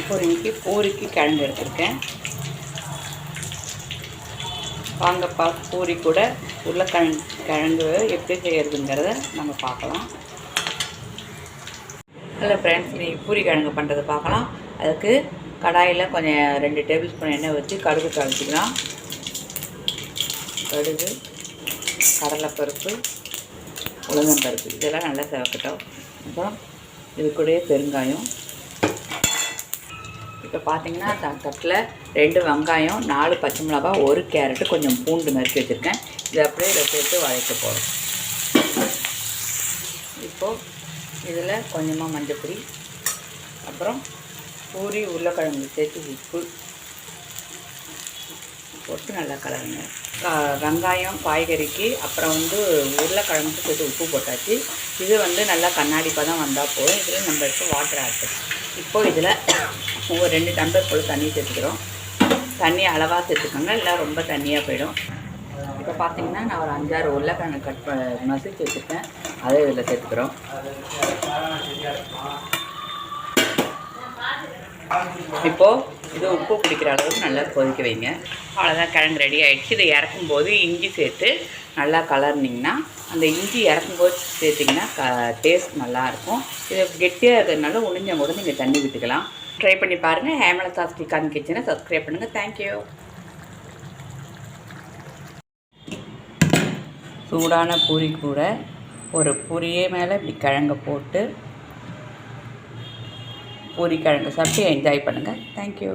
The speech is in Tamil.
இப்போ இன்றைக்கி பூரிக்கு கிழங்கு எடுத்திருக்கேன். வாங்கப்பா பூரி கூட உருளைக்கிழங்கு கிழங்கு எப்படி செய்கிறதுங்கிறத நம்ம பார்க்கலாம். ஹலோ ஃப்ரெண்ட்ஸ் நீ பூரி கிழங்கு பண்ணுறது பார்க்கலாம். அதுக்கு கடாயில் கொஞ்சம் ரெண்டு டேபிள் ஸ்பூன் எண்ணெய் வச்சு கடுகு தாளிச்சிக்கலாம். கடுகு கடலைப்பருப்பு உளுந்தம்பருப்பு இதெல்லாம் நல்லா செவக்கட்டும். அப்புறம் இது கூடயே பெருங்காயம். இப்போ பார்த்தீங்கன்னா த- தட்டில் ரெண்டு வெங்காயம் நாலு பச்சை மிளகாய் ஒரு கேரட்டு கொஞ்சம் பூண்டு நறுக்கி வச்சுருக்கேன். இதை அப்படியே இதை சேர்த்து வதக்க போகிறோம். இப்போது இதில் கொஞ்சமாக மஞ்சப்பொடி அப்புறம் பூரி உருளைக்கிழங்கு சேர்த்து உப்பு போட்டு நல்லா கலருங்க. வெங்காயம் காய்கறிக்கு அப்புறம் வந்து உருளைக்கிழங்கு சேர்த்து உப்பு போட்டாச்சு. இது வந்து நல்லா கண்ணாடிப்பாக தான் வந்தால் போதும். இதில் நம்ம இப்போ வாட்டர் ஆட்டு இப்போது இப்போ இதில் ஒரு ரெண்டு டம்ளர் போல் தண்ணி சேர்த்துக்கிறோம். தண்ணி அளவாக சேர்த்துக்கோங்க இல்லை ரொம்ப தண்ணியாக போயிடும். இப்போ பார்த்தீங்கன்னா நான் ஒரு அஞ்சாறு உருளைக்கிழங்கு கட் ப மசிச்சு வச்சுருக்கேன். அதை இதில் சேர்த்துக்கிறோம். இப்போது இது உப்பு பிடிக்கிற அளவுக்கு நல்லா கொதிக்க வைங்க. அவ்வளோதான் கிழங்கு ரெடி ஆகிடுச்சு இதை இறக்கும்போது இஞ்சி சேர்த்து நல்லா கலர்னிங்கன்னா அந்த இஞ்சி இறக்கும்போது சேர்த்திங்கன்னா க டேஸ்ட் நல்லாயிருக்கும் இது கெட்டியாக இருக்கிறதுனால உளிஞ்சம் கூட நீங்கள் தண்ணி விட்டுக்கலாம். ட்ரை பண்ணி பாருங்கள் ஹேமலதா ஸ்ரீகாந்த் கிச்சனை சப்ஸ்கிரைப் பண்ணுங்கள் தேங்க்யூ சூடான பூரி கூட ஒரு பூரியே மேலே இப்படி கிழங்க போட்டு பூரி கிழங்கு சாப்பிட்டு என்ஜாய் பண்ணுங்கள் தேங்க்யூ